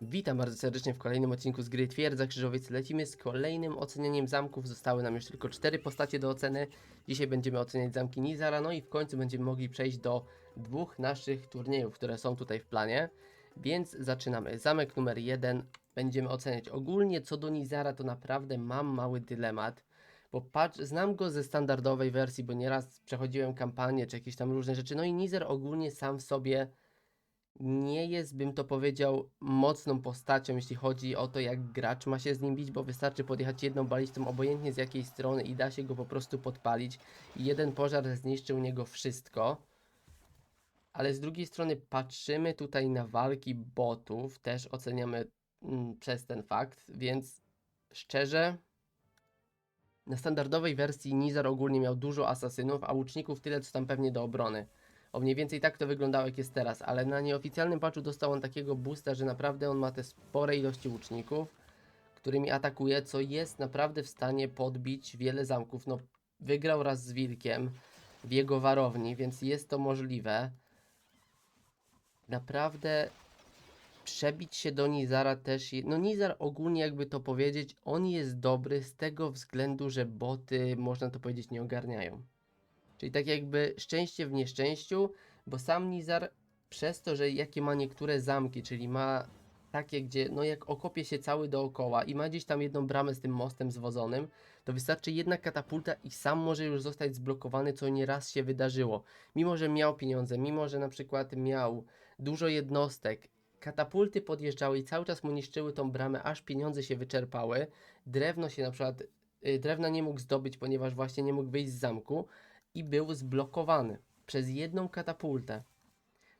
Witam bardzo serdecznie w kolejnym odcinku z gry Twierdza Krzyżowiec. Lecimy z kolejnym ocenianiem zamków. Zostały nam już tylko cztery postacie do oceny. Dzisiaj będziemy oceniać zamki Nizara, no i w końcu będziemy mogli przejść do dwóch naszych turniejów, które są tutaj w planie. Więc zaczynamy. Zamek numer jeden będziemy oceniać. Ogólnie co do Nizara to naprawdę mam mały dylemat. Bo patrz, znam go ze standardowej wersji, bo nieraz przechodziłem kampanię czy jakieś tam różne rzeczy. No i Nizar ogólnie sam w sobie nie jest, bym to powiedział, mocną postacią, jeśli chodzi o to, jak gracz ma się z nim bić, bo wystarczy podjechać jedną balistą, obojętnie z jakiej strony i da się go po prostu podpalić. I jeden pożar zniszczy u niego wszystko. Ale z drugiej strony patrzymy tutaj na walki botów, też oceniamy mm, przez ten fakt, więc szczerze, na standardowej wersji Nizar ogólnie miał dużo asasynów, a łuczników tyle, co tam pewnie do obrony. O mniej więcej tak to wyglądało jak jest teraz, ale na nieoficjalnym patchu dostał on takiego boosta, że naprawdę on ma te spore ilości łuczników, którymi atakuje, co jest naprawdę w stanie podbić wiele zamków. No, wygrał raz z Wilkiem w jego warowni, więc jest to możliwe. Naprawdę przebić się do Nizara też. No, Nizar ogólnie, jakby to powiedzieć, on jest dobry z tego względu, że boty, można to powiedzieć, nie ogarniają. Czyli tak jakby szczęście w nieszczęściu, bo sam Nizar przez to, że jakie ma niektóre zamki, czyli ma takie, gdzie no jak okopie się cały dookoła i ma gdzieś tam jedną bramę z tym mostem zwodzonym, to wystarczy jedna katapulta i sam może już zostać zblokowany, co nieraz się wydarzyło. Mimo, że miał pieniądze, mimo, że na przykład miał dużo jednostek, katapulty podjeżdżały i cały czas mu niszczyły tą bramę, aż pieniądze się wyczerpały, drewno się na przykład, y, drewna nie mógł zdobyć, ponieważ właśnie nie mógł wyjść z zamku, i był zblokowany przez jedną katapultę.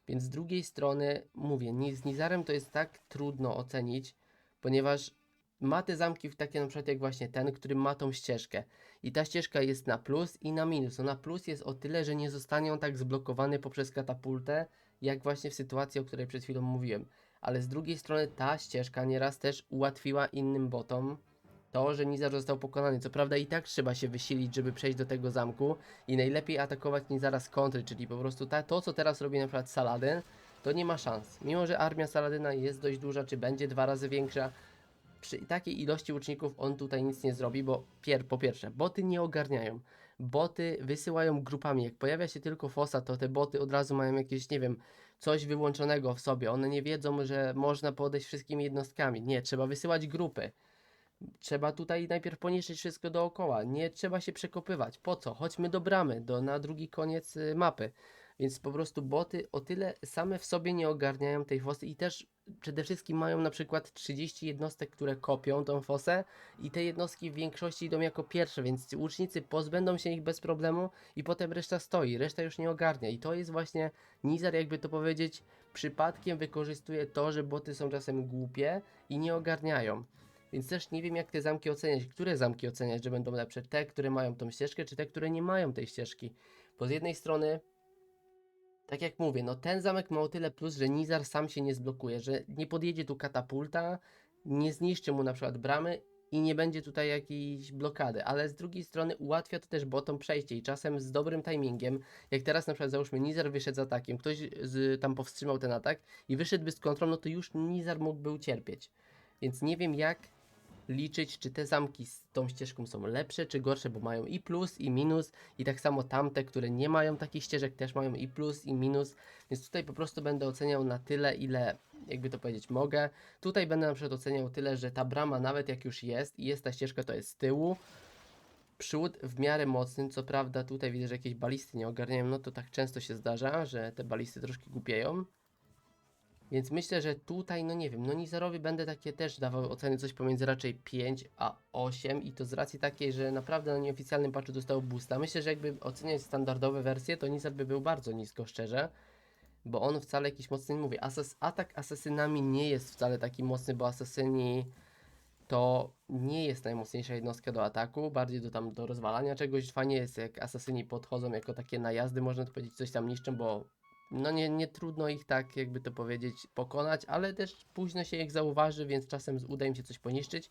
Więc z drugiej strony, mówię, z Nizarem to jest tak trudno ocenić, ponieważ ma te zamki takie na przykład jak właśnie ten, który ma tą ścieżkę. I ta ścieżka jest na plus i na minus. No na plus jest o tyle, że nie zostanie on tak zblokowany poprzez katapultę, jak właśnie w sytuacji, o której przed chwilą mówiłem. Ale z drugiej strony ta ścieżka nieraz też ułatwiła innym botom to, że Nizar został pokonany. Co prawda i tak trzeba się wysilić, żeby przejść do tego zamku i najlepiej atakować Nizara z kontry, czyli po prostu ta, to, co teraz robi na przykład Saladin, to nie ma szans. Mimo, że armia Saladyna jest dość duża, czy będzie dwa razy większa, przy takiej ilości łuczników on tutaj nic nie zrobi, bo pier, po pierwsze, boty nie ogarniają. Boty wysyłają grupami. Jak pojawia się tylko fosa, to te boty od razu mają jakieś, nie wiem, coś wyłączonego w sobie. One nie wiedzą, że można podejść wszystkimi jednostkami. Nie, trzeba wysyłać grupy. Trzeba tutaj najpierw poniszczyć wszystko dookoła. Nie trzeba się przekopywać. Po co? Chodźmy do bramy, do, na drugi koniec y, mapy. Więc po prostu boty o tyle same w sobie nie ogarniają tej fosy i też przede wszystkim mają na przykład 30 jednostek, które kopią tą fosę i te jednostki w większości idą jako pierwsze, więc łucznicy pozbędą się ich bez problemu i potem reszta stoi, reszta już nie ogarnia i to jest właśnie Nizar jakby to powiedzieć przypadkiem wykorzystuje to, że boty są czasem głupie i nie ogarniają. Więc też nie wiem, jak te zamki oceniać. Które zamki oceniać, że będą lepsze? Te, które mają tą ścieżkę, czy te, które nie mają tej ścieżki? Bo z jednej strony, tak jak mówię, no ten zamek ma o tyle plus, że Nizar sam się nie zblokuje, że nie podjedzie tu katapulta, nie zniszczy mu na przykład bramy i nie będzie tutaj jakiejś blokady, ale z drugiej strony ułatwia to też botom przejście i czasem z dobrym timingiem, jak teraz na przykład załóżmy Nizar wyszedł z atakiem, ktoś z, tam powstrzymał ten atak i wyszedłby z kontrą, no to już Nizar mógłby ucierpieć. Więc nie wiem jak liczyć, czy te zamki z tą ścieżką są lepsze, czy gorsze, bo mają i plus, i minus, i tak samo tamte, które nie mają takich ścieżek, też mają i plus, i minus, więc tutaj po prostu będę oceniał na tyle, ile, jakby to powiedzieć, mogę. Tutaj będę na przykład oceniał tyle, że ta brama, nawet jak już jest, i jest ta ścieżka, to jest z tyłu, przód w miarę mocny, co prawda tutaj widzę, że jakieś balisty nie ogarniają, no to tak często się zdarza, że te balisty troszkę głupieją. Więc myślę, że tutaj, no nie wiem, no Nizarowi będę takie też dawał oceny coś pomiędzy raczej 5 a 8 i to z racji takiej, że naprawdę na nieoficjalnym patchu dostał boosta. Myślę, że jakby oceniać standardowe wersje, to Nizar by był bardzo nisko, szczerze. Bo on wcale jakiś mocny nie mówi. Asas atak asasynami nie jest wcale taki mocny, bo asasyni to nie jest najmocniejsza jednostka do ataku, bardziej do tam do rozwalania czegoś. Fajnie jest jak asasyni podchodzą jako takie najazdy, można to powiedzieć, coś tam niszczą, bo no nie, nie trudno ich tak, jakby to powiedzieć, pokonać, ale też późno się ich zauważy, więc czasem uda im się coś poniszczyć.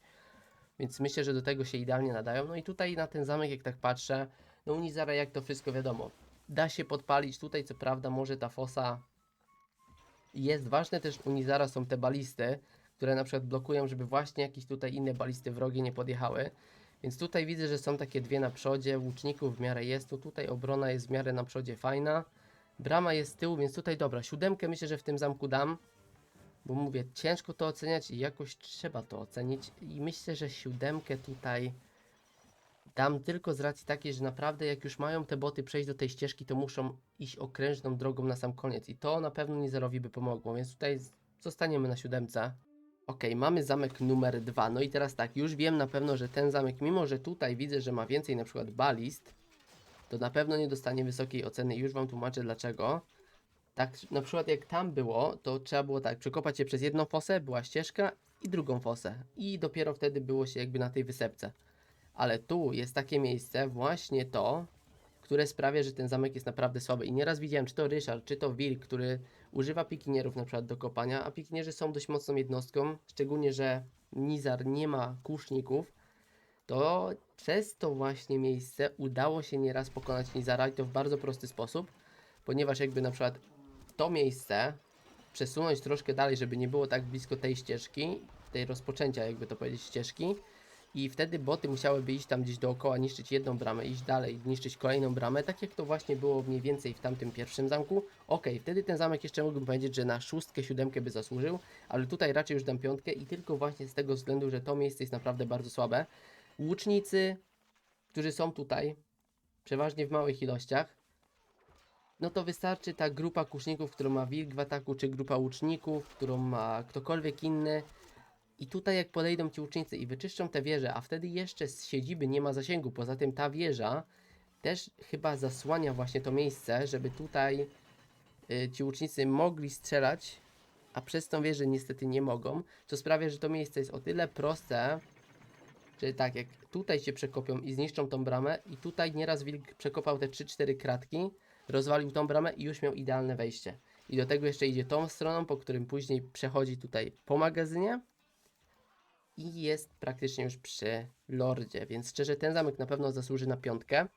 Więc myślę, że do tego się idealnie nadają. No i tutaj na ten zamek, jak tak patrzę, no u Nizara jak to wszystko wiadomo. Da się podpalić, tutaj co prawda może ta fosa jest ważne też u Nizara są te balisty, które na przykład blokują, żeby właśnie jakieś tutaj inne balisty wrogie nie podjechały. Więc tutaj widzę, że są takie dwie na przodzie, łuczników w miarę jest, no tutaj obrona jest w miarę na przodzie fajna. Brama jest z tyłu, więc tutaj dobra, siódemkę myślę, że w tym zamku dam. Bo mówię, ciężko to oceniać i jakoś trzeba to ocenić. I myślę, że siódemkę tutaj dam tylko z racji takiej, że naprawdę jak już mają te boty przejść do tej ścieżki, to muszą iść okrężną drogą na sam koniec. I to na pewno Nizerowi by pomogło, więc tutaj zostaniemy na siódemce. Ok, mamy zamek numer dwa. No i teraz tak, już wiem na pewno, że ten zamek, mimo że tutaj widzę, że ma więcej na przykład balist, to na pewno nie dostanie wysokiej oceny już Wam tłumaczę dlaczego. Tak, na przykład jak tam było, to trzeba było tak, przekopać się przez jedną fosę, była ścieżka i drugą fosę. I dopiero wtedy było się jakby na tej wysepce. Ale tu jest takie miejsce, właśnie to, które sprawia, że ten zamek jest naprawdę słaby. I nieraz widziałem, czy to Ryszard, czy to Wilk, który używa pikinierów na przykład do kopania, a pikinierzy są dość mocną jednostką, szczególnie, że Nizar nie ma kuszników, to przez to właśnie miejsce udało się nieraz pokonać Nizara i to w bardzo prosty sposób, ponieważ jakby na przykład to miejsce przesunąć troszkę dalej, żeby nie było tak blisko tej ścieżki, tej rozpoczęcia jakby to powiedzieć ścieżki i wtedy boty musiałyby iść tam gdzieś dookoła, niszczyć jedną bramę, iść dalej, niszczyć kolejną bramę, tak jak to właśnie było mniej więcej w tamtym pierwszym zamku. Okej, wtedy ten zamek jeszcze mógłbym powiedzieć, że na szóstkę, siódemkę by zasłużył, ale tutaj raczej już dam piątkę i tylko właśnie z tego względu, że to miejsce jest naprawdę bardzo słabe. Łucznicy, którzy są tutaj, przeważnie w małych ilościach, no to wystarczy ta grupa kuszników, którą ma wilk w ataku, czy grupa łuczników, którą ma ktokolwiek inny. I tutaj jak podejdą ci łucznicy i wyczyszczą te wieże, a wtedy jeszcze z siedziby nie ma zasięgu, poza tym ta wieża też chyba zasłania właśnie to miejsce, żeby tutaj y, ci łucznicy mogli strzelać, a przez tą wieżę niestety nie mogą, co sprawia, że to miejsce jest o tyle proste, że tak, jak tutaj się przekopią i zniszczą tą bramę i tutaj nieraz wilk przekopał te 3-4 kratki, rozwalił tą bramę i już miał idealne wejście. I do tego jeszcze idzie tą stroną, po którym później przechodzi tutaj po magazynie i jest praktycznie już przy lordzie, więc szczerze ten zamek na pewno zasłuży na piątkę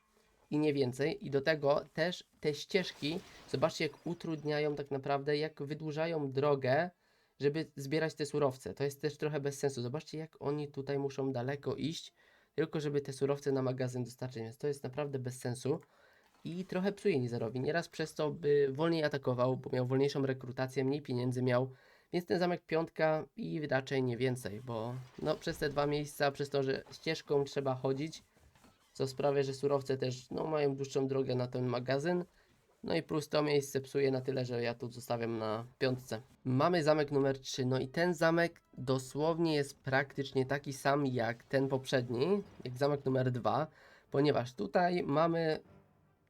i nie więcej. I do tego też te ścieżki, zobaczcie jak utrudniają tak naprawdę, jak wydłużają drogę, żeby zbierać te surowce. To jest też trochę bez sensu. Zobaczcie jak oni tutaj muszą daleko iść, tylko żeby te surowce na magazyn dostarczyć, więc to jest naprawdę bez sensu. I trochę psuje Nizerowi. Nieraz przez to by wolniej atakował, bo miał wolniejszą rekrutację, mniej pieniędzy miał. Więc ten zamek piątka i raczej nie więcej, bo no przez te dwa miejsca, przez to, że ścieżką trzeba chodzić, co sprawia, że surowce też no, mają dłuższą drogę na ten magazyn. No i plus to miejsce psuje na tyle, że ja tu zostawiam na piątce. Mamy zamek numer 3, no i ten zamek dosłownie jest praktycznie taki sam jak ten poprzedni, jak zamek numer 2, ponieważ tutaj mamy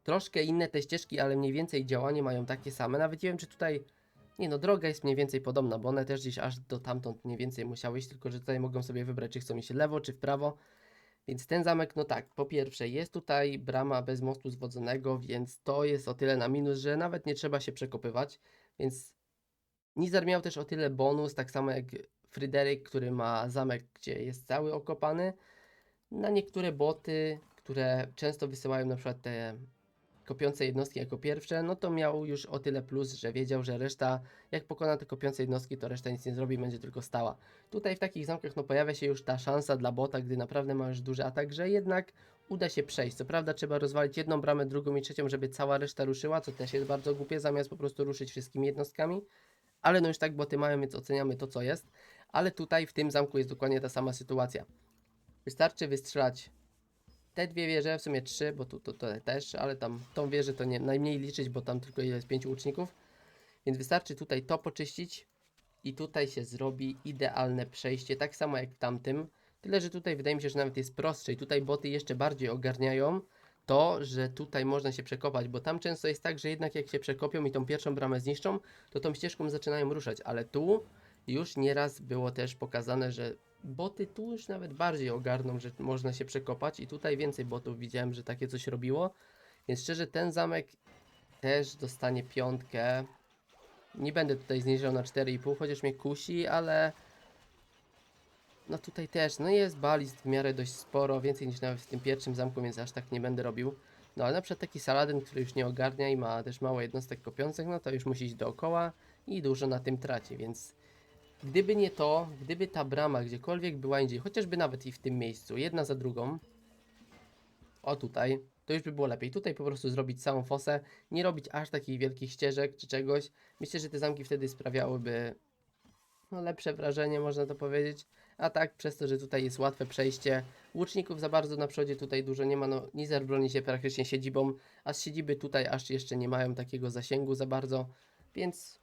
troszkę inne te ścieżki, ale mniej więcej działanie mają takie same. Nawet nie wiem, czy tutaj. Nie no, droga jest mniej więcej podobna, bo one też gdzieś aż do tamtąd mniej więcej musiały iść, tylko że tutaj mogą sobie wybrać, czy chcą iść lewo, czy w prawo. Więc ten zamek, no tak, po pierwsze, jest tutaj brama bez mostu zwodzonego, więc to jest o tyle na minus, że nawet nie trzeba się przekopywać. Więc Nizar miał też o tyle bonus, tak samo jak Fryderyk, który ma zamek, gdzie jest cały okopany. Na niektóre boty, które często wysyłają na przykład te kopiące jednostki jako pierwsze, no to miał już o tyle plus, że wiedział, że reszta, jak pokona te kopiące jednostki, to reszta nic nie zrobi, będzie tylko stała. Tutaj w takich zamkach no pojawia się już ta szansa dla bota, gdy naprawdę ma już duży atak, że jednak uda się przejść. Co prawda trzeba rozwalić jedną bramę, drugą i trzecią, żeby cała reszta ruszyła, co też jest bardzo głupie, zamiast po prostu ruszyć wszystkimi jednostkami. Ale no już tak boty mają, więc oceniamy to, co jest. Ale tutaj w tym zamku jest dokładnie ta sama sytuacja. Wystarczy wystrzelać te dwie wieże, w sumie trzy, bo tu to, to też, ale tam tą wieżę to nie najmniej liczyć, bo tam tylko jest pięciu łuczników. Więc wystarczy tutaj to poczyścić i tutaj się zrobi idealne przejście, tak samo jak w tamtym. Tyle, że tutaj wydaje mi się, że nawet jest prostsze i tutaj boty jeszcze bardziej ogarniają to, że tutaj można się przekopać, bo tam często jest tak, że jednak jak się przekopią i tą pierwszą bramę zniszczą, to tą ścieżką zaczynają ruszać, ale tu już nieraz było też pokazane, że boty tu już nawet bardziej ogarną, że można się przekopać i tutaj więcej botów widziałem, że takie coś robiło. Więc szczerze ten zamek też dostanie piątkę. Nie będę tutaj zniżał na 4,5, chociaż mnie kusi, ale no tutaj też, no jest balist w miarę dość sporo, więcej niż nawet w tym pierwszym zamku, więc aż tak nie będę robił. No ale na przykład taki Saladin, który już nie ogarnia i ma też mało jednostek kopiących, no to już musi iść dookoła i dużo na tym traci, więc Gdyby nie to, gdyby ta brama gdziekolwiek była indziej, chociażby nawet i w tym miejscu, jedna za drugą, o tutaj, to już by było lepiej. Tutaj po prostu zrobić całą fosę, nie robić aż takich wielkich ścieżek czy czegoś. Myślę, że te zamki wtedy sprawiałyby no, lepsze wrażenie, można to powiedzieć. A tak, przez to, że tutaj jest łatwe przejście, łuczników za bardzo na przodzie tutaj dużo nie ma, no Nizar broni się praktycznie siedzibą, a z siedziby tutaj aż jeszcze nie mają takiego zasięgu za bardzo, więc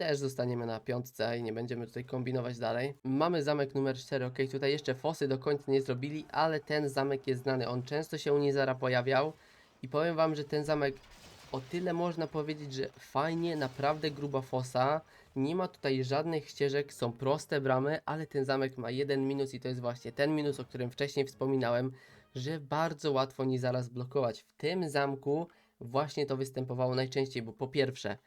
też zostaniemy na piątce i nie będziemy tutaj kombinować dalej. Mamy zamek numer 4, ok, tutaj jeszcze fosy do końca nie zrobili, ale ten zamek jest znany, on często się u Nizara pojawiał i powiem wam, że ten zamek o tyle można powiedzieć, że fajnie, naprawdę gruba fosa, nie ma tutaj żadnych ścieżek, są proste bramy, ale ten zamek ma jeden minus i to jest właśnie ten minus, o którym wcześniej wspominałem, że bardzo łatwo nie zaraz blokować. W tym zamku właśnie to występowało najczęściej, bo po pierwsze,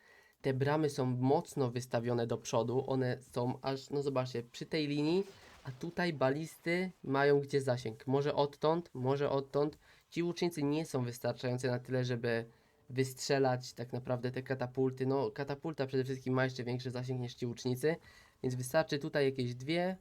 te bramy są mocno wystawione do przodu, one są aż, no zobaczcie, przy tej linii, a tutaj balisty mają gdzie zasięg. Może odtąd, może odtąd. Ci łucznicy nie są wystarczający na tyle, żeby wystrzelać tak naprawdę te katapulty. No, katapulta przede wszystkim ma jeszcze większy zasięg niż ci łucznicy, więc wystarczy tutaj jakieś dwie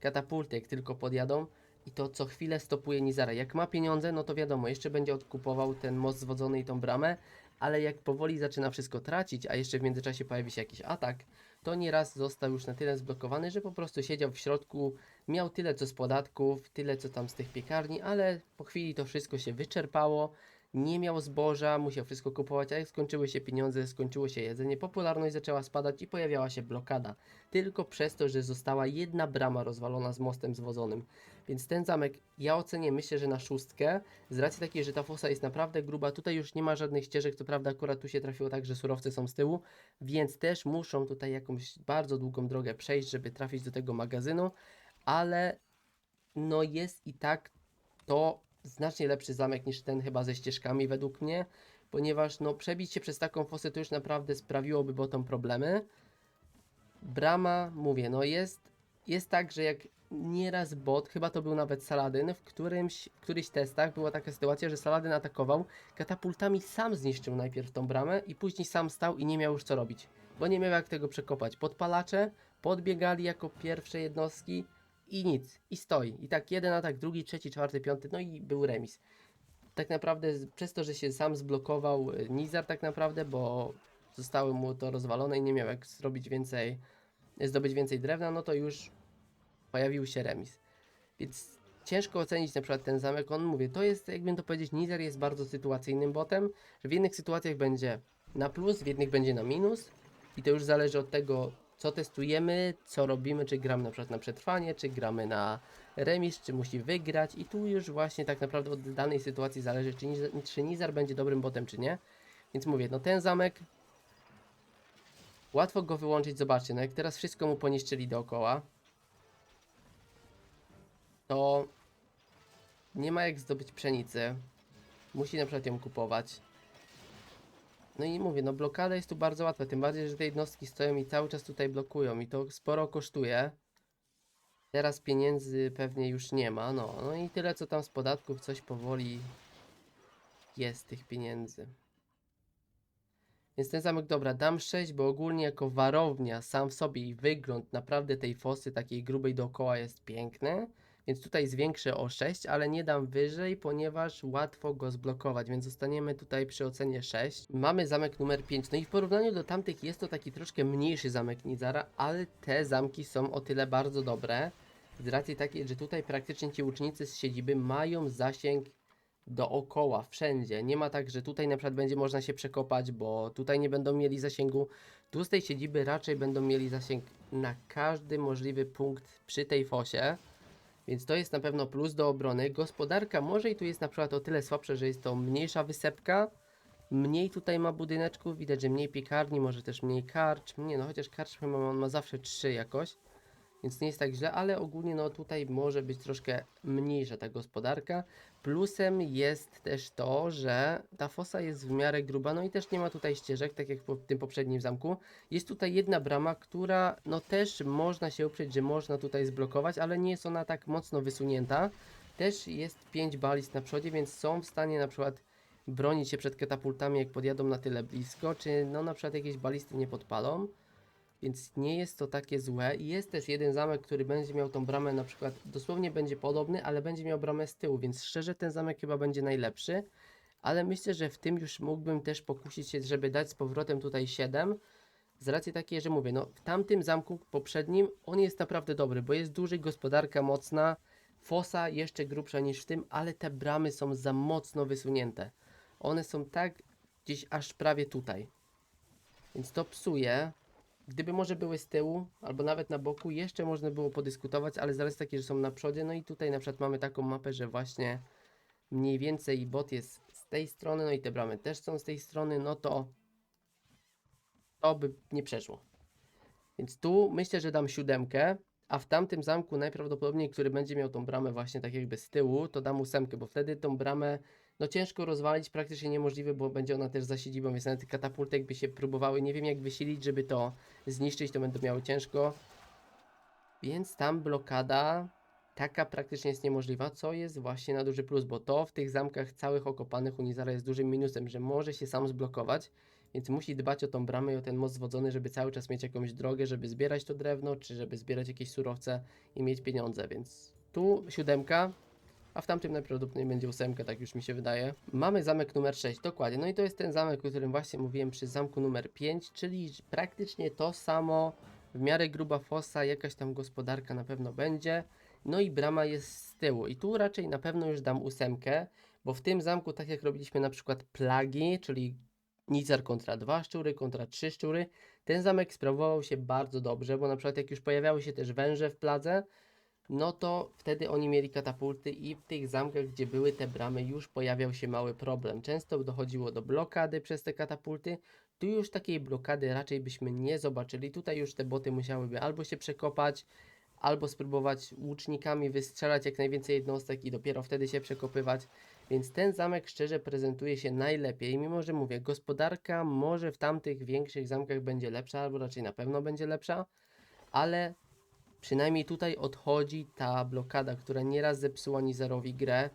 katapulty, jak tylko podjadą i to co chwilę stopuje Nizara. Jak ma pieniądze, no to wiadomo, jeszcze będzie odkupował ten most zwodzony i tą bramę, ale jak powoli zaczyna wszystko tracić, a jeszcze w międzyczasie pojawi się jakiś atak, to nieraz został już na tyle zblokowany, że po prostu siedział w środku, miał tyle co z podatków, tyle co tam z tych piekarni, ale po chwili to wszystko się wyczerpało, nie miał zboża, musiał wszystko kupować, a jak skończyły się pieniądze, skończyło się jedzenie, popularność zaczęła spadać i pojawiała się blokada. Tylko przez to, że została jedna brama rozwalona z mostem zwodzonym. Więc ten zamek ja ocenię myślę, że na szóstkę, z racji takiej, że ta fosa jest naprawdę gruba, tutaj już nie ma żadnych ścieżek, co prawda akurat tu się trafiło tak, że surowce są z tyłu, więc też muszą tutaj jakąś bardzo długą drogę przejść, żeby trafić do tego magazynu, ale no jest i tak to znacznie lepszy zamek niż ten chyba ze ścieżkami według mnie, ponieważ no przebić się przez taką fosę to już naprawdę sprawiłoby botom problemy. Brama, mówię, no jest, jest tak, że jak nieraz bot, chyba to był nawet Saladyn, w którymś, któryś testach była taka sytuacja, że Saladyn atakował, katapultami sam zniszczył najpierw tą bramę i później sam stał i nie miał już co robić, bo nie miał jak tego przekopać. Podpalacze podbiegali jako pierwsze jednostki i nic, i stoi. I tak jeden atak, drugi, trzeci, czwarty, piąty, no i był remis. Tak naprawdę przez to, że się sam zblokował y, Nizar tak naprawdę, bo zostało mu to rozwalone i nie miał jak zrobić więcej, zdobyć więcej drewna, no to już pojawił się remis. Więc ciężko ocenić na przykład ten zamek. On mówię, to jest, jakbym to powiedzieć, Nizar jest bardzo sytuacyjnym botem, że w jednych sytuacjach będzie na plus, w jednych będzie na minus i to już zależy od tego, co testujemy, co robimy, czy gramy na przykład na przetrwanie, czy gramy na remis, czy musi wygrać i tu już właśnie tak naprawdę od danej sytuacji zależy, czy, czy Nizar będzie dobrym botem, czy nie. Więc mówię, no ten zamek łatwo go wyłączyć, zobaczcie, no jak teraz wszystko mu poniszczyli dookoła, to nie ma jak zdobyć pszenicy. Musi na przykład ją kupować. No i mówię, no blokada jest tu bardzo łatwa, tym bardziej, że te jednostki stoją i cały czas tutaj blokują i to sporo kosztuje. Teraz pieniędzy pewnie już nie ma, no, no i tyle co tam z podatków, coś powoli jest tych pieniędzy. Więc ten zamek, dobra, dam 6, bo ogólnie jako warownia sam w sobie i wygląd naprawdę tej fosy takiej grubej dookoła jest piękny. Więc tutaj zwiększę o 6, ale nie dam wyżej, ponieważ łatwo go zblokować, więc zostaniemy tutaj przy ocenie 6. Mamy zamek numer 5, no i w porównaniu do tamtych jest to taki troszkę mniejszy zamek Nizara, ale te zamki są o tyle bardzo dobre, z racji takiej, że tutaj praktycznie ci łucznicy z siedziby mają zasięg dookoła, wszędzie. Nie ma tak, że tutaj na przykład będzie można się przekopać, bo tutaj nie będą mieli zasięgu. Tu z tej siedziby raczej będą mieli zasięg na każdy możliwy punkt przy tej fosie. Więc to jest na pewno plus do obrony. Gospodarka może i tu jest na przykład o tyle słabsza, że jest to mniejsza wysepka. Mniej tutaj ma budyneczków, widać, że mniej piekarni, może też mniej karcz. Nie no, chociaż karcz chyba on ma zawsze trzy jakoś. Więc nie jest tak źle, ale ogólnie no tutaj może być troszkę mniejsza ta gospodarka. Plusem jest też to, że ta fosa jest w miarę gruba, no i też nie ma tutaj ścieżek, tak jak w tym poprzednim zamku. Jest tutaj jedna brama, która no też można się uprzeć, że można tutaj zblokować, ale nie jest ona tak mocno wysunięta. Też jest 5 balist na przodzie, więc są w stanie na przykład bronić się przed katapultami, jak podjadą na tyle blisko, czy no na przykład jakieś balisty nie podpalą. Więc nie jest to takie złe. I jest też jeden zamek, który będzie miał tą bramę na przykład, dosłownie będzie podobny, ale będzie miał bramę z tyłu, więc szczerze ten zamek chyba będzie najlepszy. Ale myślę, że w tym już mógłbym też pokusić się, żeby dać z powrotem tutaj 7. Z racji takiej, że mówię, no w tamtym zamku poprzednim on jest naprawdę dobry, bo jest duży, gospodarka mocna, fosa jeszcze grubsza niż w tym, ale te bramy są za mocno wysunięte. One są tak gdzieś aż prawie tutaj. Więc to psuje. Gdyby może były z tyłu, albo nawet na boku, jeszcze można było podyskutować, ale zaraz takie, że są na przodzie. No i tutaj na przykład mamy taką mapę, że właśnie mniej więcej bot jest z tej strony, no i te bramy też są z tej strony, no to to by nie przeszło. Więc tu myślę, że dam siódemkę, a w tamtym zamku najprawdopodobniej, który będzie miał tą bramę właśnie tak jakby z tyłu, to dam ósemkę, bo wtedy tą bramę no ciężko rozwalić, praktycznie niemożliwe, bo będzie ona też za siedzibą, więc nawet katapulty jakby się próbowały, nie wiem jak wysilić, żeby to zniszczyć, to będą miały ciężko. Więc tam blokada taka praktycznie jest niemożliwa, co jest właśnie na duży plus, bo to w tych zamkach całych okopanych Unizara jest dużym minusem, że może się sam zblokować, więc musi dbać o tą bramę i o ten most zwodzony, żeby cały czas mieć jakąś drogę, żeby zbierać to drewno, czy żeby zbierać jakieś surowce i mieć pieniądze, więc tu siódemka, a w tamtym najprawdopodobniej będzie ósemka, tak już mi się wydaje. Mamy zamek numer 6, dokładnie, no i to jest ten zamek, o którym właśnie mówiłem przy zamku numer 5, czyli praktycznie to samo, w miarę gruba fosa, jakaś tam gospodarka na pewno będzie, no i brama jest z tyłu i tu raczej na pewno już dam ósemkę, bo w tym zamku, tak jak robiliśmy na przykład plagi, czyli Nizar kontra dwa szczury, kontra trzy szczury. Ten zamek sprawował się bardzo dobrze, bo na przykład jak już pojawiały się też węże w pladze, no to wtedy oni mieli katapulty i w tych zamkach, gdzie były te bramy, już pojawiał się mały problem. Często dochodziło do blokady przez te katapulty. Tu już takiej blokady raczej byśmy nie zobaczyli. Tutaj już te boty musiałyby albo się przekopać, albo spróbować łucznikami wystrzelać jak najwięcej jednostek i dopiero wtedy się przekopywać. Więc ten zamek szczerze prezentuje się najlepiej, mimo że mówię, gospodarka może w tamtych większych zamkach będzie lepsza, albo raczej na pewno będzie lepsza, ale przynajmniej tutaj odchodzi ta blokada, która nieraz zepsuła Nizerowi grę.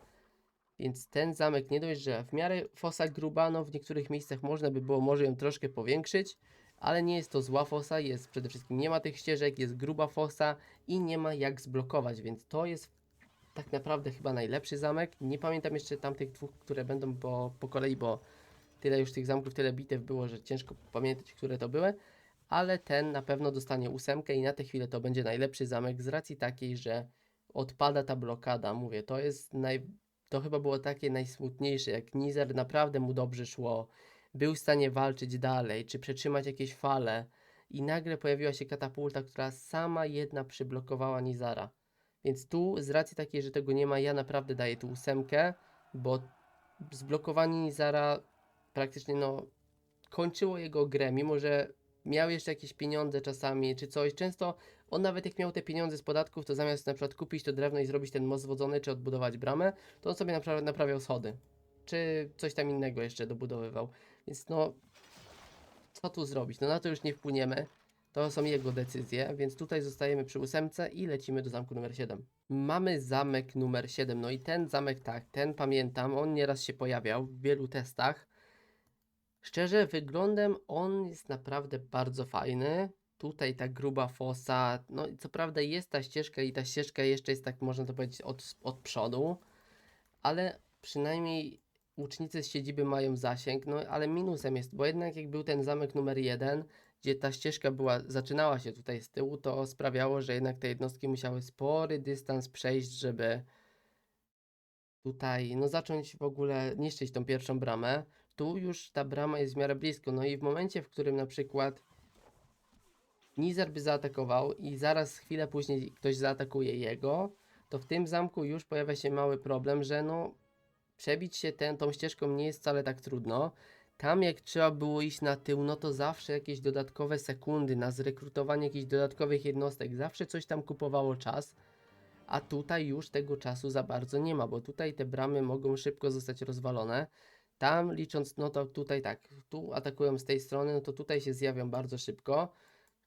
Więc ten zamek nie dość, że w miarę fosa gruba, no w niektórych miejscach można by było może ją troszkę powiększyć, ale nie jest to zła fosa, jest przede wszystkim nie ma tych ścieżek, jest gruba fosa i nie ma jak zblokować, więc to jest tak naprawdę chyba najlepszy zamek. Nie pamiętam jeszcze tamtych dwóch, które będą po, po kolei, bo tyle już tych zamków, tyle bitew było, że ciężko pamiętać, które to były. Ale ten na pewno dostanie ósemkę i na tę chwilę to będzie najlepszy zamek z racji takiej, że odpada ta blokada. Mówię, to jest naj... To chyba było takie najsmutniejsze, jak Nizer naprawdę mu dobrze szło, był w stanie walczyć dalej, czy przetrzymać jakieś fale i nagle pojawiła się katapulta, która sama jedna przyblokowała Nizara. Więc tu z racji takiej, że tego nie ma, ja naprawdę daję tu ósemkę, bo zblokowanie Nizara praktycznie no kończyło jego grę, mimo że miał jeszcze jakieś pieniądze czasami czy coś. Często on nawet jak miał te pieniądze z podatków, to zamiast na przykład kupić to drewno i zrobić ten most zwodzony czy odbudować bramę, to on sobie napra- naprawiał schody. Czy coś tam innego jeszcze dobudowywał. Więc no, co tu zrobić? No na to już nie wpłyniemy. To są jego decyzje, więc tutaj zostajemy przy ósemce i lecimy do zamku numer 7. Mamy zamek numer 7, no i ten zamek tak, ten pamiętam, on nieraz się pojawiał w wielu testach. Szczerze, wyglądem on jest naprawdę bardzo fajny. Tutaj ta gruba fosa, no i co prawda jest ta ścieżka i ta ścieżka jeszcze jest tak, można to powiedzieć, od, od przodu, ale przynajmniej łucznicy z siedziby mają zasięg, no ale minusem jest, bo jednak jak był ten zamek numer 1, gdzie ta ścieżka była, zaczynała się tutaj z tyłu, to sprawiało, że jednak te jednostki musiały spory dystans przejść, żeby tutaj, no zacząć w ogóle niszczyć tą pierwszą bramę. Tu już ta brama jest w miarę blisko, no i w momencie, w którym na przykład Nizar by zaatakował i zaraz chwilę później ktoś zaatakuje jego, to w tym zamku już pojawia się mały problem, że no przebić się ten, tą ścieżką nie jest wcale tak trudno. Tam jak trzeba było iść na tył, no to zawsze jakieś dodatkowe sekundy na zrekrutowanie jakichś dodatkowych jednostek, zawsze coś tam kupowało czas. A tutaj już tego czasu za bardzo nie ma, bo tutaj te bramy mogą szybko zostać rozwalone. Tam licząc, no to tutaj tak, tu atakują z tej strony, no to tutaj się zjawią bardzo szybko.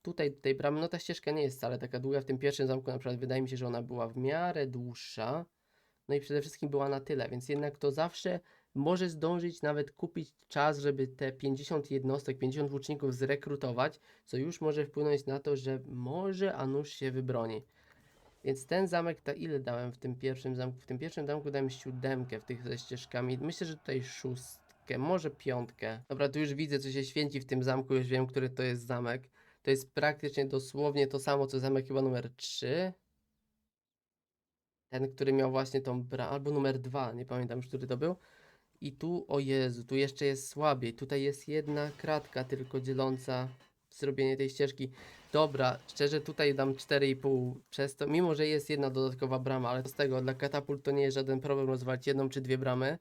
Tutaj tej bramy, no ta ścieżka nie jest wcale taka długa. W tym pierwszym zamku na przykład wydaje mi się, że ona była w miarę dłuższa. No i przede wszystkim była na tyle, więc jednak to zawsze może zdążyć nawet kupić czas, żeby te 50 jednostek, 50 włóczników zrekrutować, co już może wpłynąć na to, że może Anusz się wybroni. Więc ten zamek, ta ile dałem w tym pierwszym zamku? W tym pierwszym zamku dałem siódemkę w tych ze ścieżkami. Myślę, że tutaj szóstkę, może piątkę. Dobra, tu już widzę, co się święci w tym zamku, już wiem, który to jest zamek. To jest praktycznie dosłownie to samo, co zamek chyba numer 3. Ten, który miał właśnie tą bramę, albo numer 2, nie pamiętam już, który to był. I tu, o Jezu, tu jeszcze jest słabiej. Tutaj jest jedna kratka tylko dzieląca zrobienie tej ścieżki. Dobra, szczerze tutaj dam 4,5 przez to, mimo że jest jedna dodatkowa brama, ale z tego dla katapult to nie jest żaden problem rozwalić jedną czy dwie bramy.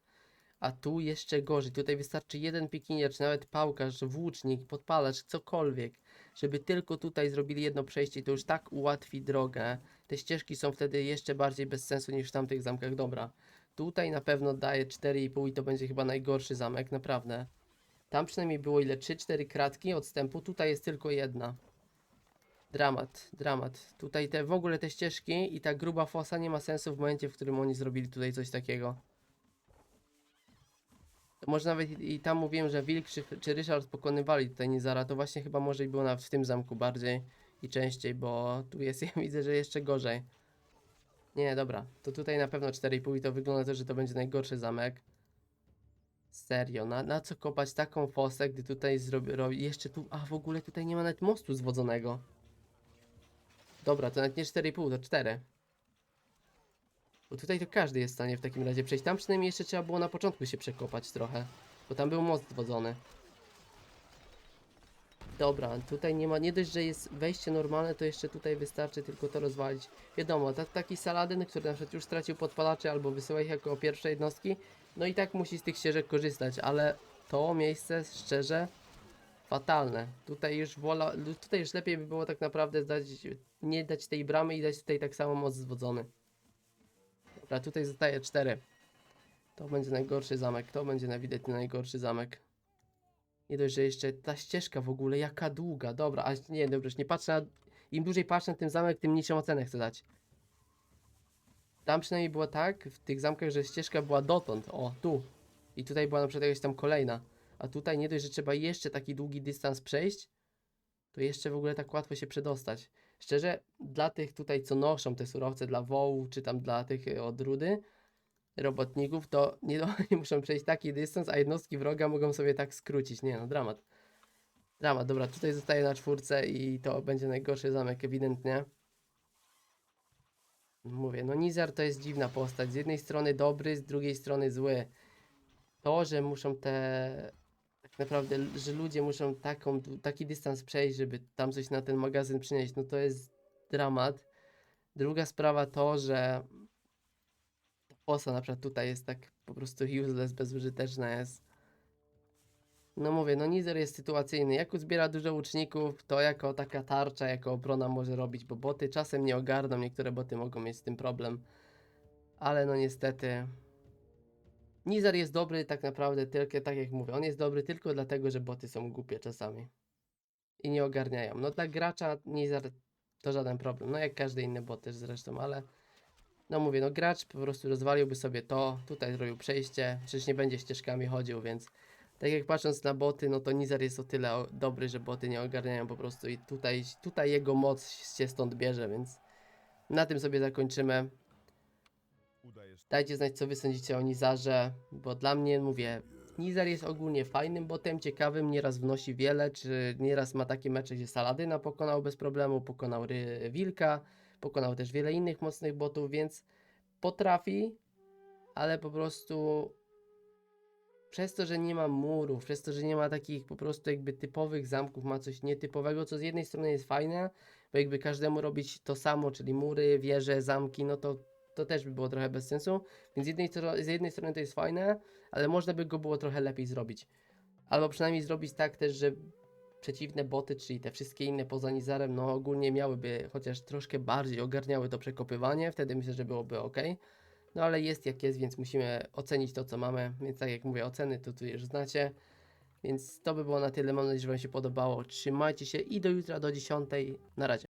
A tu jeszcze gorzej, tutaj wystarczy jeden pikinier, czy nawet pałkarz, włócznik, podpalacz, cokolwiek, żeby tylko tutaj zrobili jedno przejście to już tak ułatwi drogę. Te ścieżki są wtedy jeszcze bardziej bez sensu niż w tamtych zamkach, dobra. Tutaj na pewno daje 4,5 i to będzie chyba najgorszy zamek, naprawdę. Tam przynajmniej było ile? 3-4 kratki odstępu, tutaj jest tylko jedna. Dramat, dramat. Tutaj te w ogóle te ścieżki i ta gruba fosa nie ma sensu w momencie, w którym oni zrobili tutaj coś takiego. Może nawet i, tam mówiłem, że Wilk czy, czy Ryszard pokonywali tutaj Nizara, to właśnie chyba może i było nawet w tym zamku bardziej i częściej, bo tu jest, ja widzę, że jeszcze gorzej. Nie, dobra, to tutaj na pewno 4,5 i to wygląda też, że to będzie najgorszy zamek. Serio, na, na co kopać taką fosę, gdy tutaj zrobię, robi, jeszcze tu, a w ogóle tutaj nie ma nawet mostu zwodzonego. Dobra, to nawet nie 4,5, to 4. Bo tutaj to każdy jest w stanie w takim razie przejść. Tam przynajmniej jeszcze trzeba było na początku się przekopać trochę. Bo tam był most zwodzony. Dobra, tutaj nie ma, nie dość, że jest wejście normalne, to jeszcze tutaj wystarczy tylko to rozwalić. Wiadomo, ta, taki Saladyn, który na przykład już stracił podpalacze albo wysyła ich jako pierwsze jednostki, no i tak musi z tych ścieżek korzystać, ale to miejsce, szczerze, fatalne. Tutaj już wola, tutaj już lepiej by było tak naprawdę dać, nie dać tej bramy i dać tutaj tak samo moc zwodzony. Dobra, tutaj zostaje 4. To będzie najgorszy zamek, to będzie ewidentnie najgorszy zamek. Nie dość, że jeszcze ta ścieżka w ogóle, jaka długa. Dobra, a nie, dobrze, nie patrzę na... Im dłużej patrzę na ten zamek, tym niższą ocenę chcę dać. Tam przynajmniej było tak, w tych zamkach, że ścieżka była dotąd, o, tu. I tutaj była na przykład jakaś tam kolejna. A tutaj nie dość, że trzeba jeszcze taki długi dystans przejść, to jeszcze w ogóle tak łatwo się przedostać. Szczerze, dla tych tutaj, co noszą te surowce, dla wołów, czy tam dla tych y, odrudy, robotników, to nie oni muszą przejść taki dystans, a jednostki wroga mogą sobie tak skrócić. Nie no, dramat. Dramat, dobra, tutaj zostaje na czwórce i to będzie najgorszy zamek ewidentnie. Mówię, no Nizar to jest dziwna postać. Z jednej strony dobry, z drugiej strony zły. To, że muszą te... Naprawdę, że ludzie muszą taką, taki dystans przejść, żeby tam coś na ten magazyn przynieść, no to jest dramat. Druga sprawa to, że ta posa na przykład tutaj jest tak po prostu useless, bezużyteczna jest. No mówię, no Nizer jest sytuacyjny. Jak uzbiera dużo łuczników, to jako taka tarcza, jako obrona może robić, bo boty czasem nie ogarną, niektóre boty mogą mieć z tym problem. Ale no niestety... Nizar jest dobry tak naprawdę tylko, tak jak mówię, on jest dobry tylko dlatego, że boty są głupie czasami. I nie ogarniają. No dla gracza Nizar to żaden problem. No jak każdy inny bot też zresztą, ale... No mówię, no gracz po prostu rozwaliłby sobie to, tutaj zrobił przejście, przecież nie będzie ścieżkami chodził, więc tak jak patrząc na boty, no to Nizar jest o tyle dobry, że boty nie ogarniają po prostu i tutaj, tutaj jego moc się stąd bierze, więc na tym sobie zakończymy. Dajcie znać, co wy sądzicie o Nizarze, bo dla mnie, mówię, Nizar jest ogólnie fajnym botem, ciekawym, nieraz wnosi wiele, czy nieraz ma takie mecze, gdzie Saladyna pokonał bez problemu, pokonał Ry Wilka, pokonał też wiele innych mocnych botów, więc potrafi, ale po prostu przez to, że nie ma murów, przez to, że nie ma takich po prostu jakby typowych zamków, ma coś nietypowego, co z jednej strony jest fajne, bo jakby każdemu robić to samo, czyli mury, wieże, zamki, no to to też by było trochę bez sensu. Więc z jednej, z jednej strony to jest fajne, ale można by go było trochę lepiej zrobić. Albo przynajmniej zrobić tak też, że przeciwne boty, czyli te wszystkie inne poza Nizarem, no ogólnie miałyby chociaż troszkę bardziej ogarniały to przekopywanie, wtedy myślę, że byłoby ok. No ale jest jak jest, więc musimy ocenić to, co mamy. Więc tak jak mówię, oceny to tu już znacie. Więc to by było na tyle. Mam nadzieję, że Wam się podobało. Trzymajcie się i do jutra do 10. Na razie.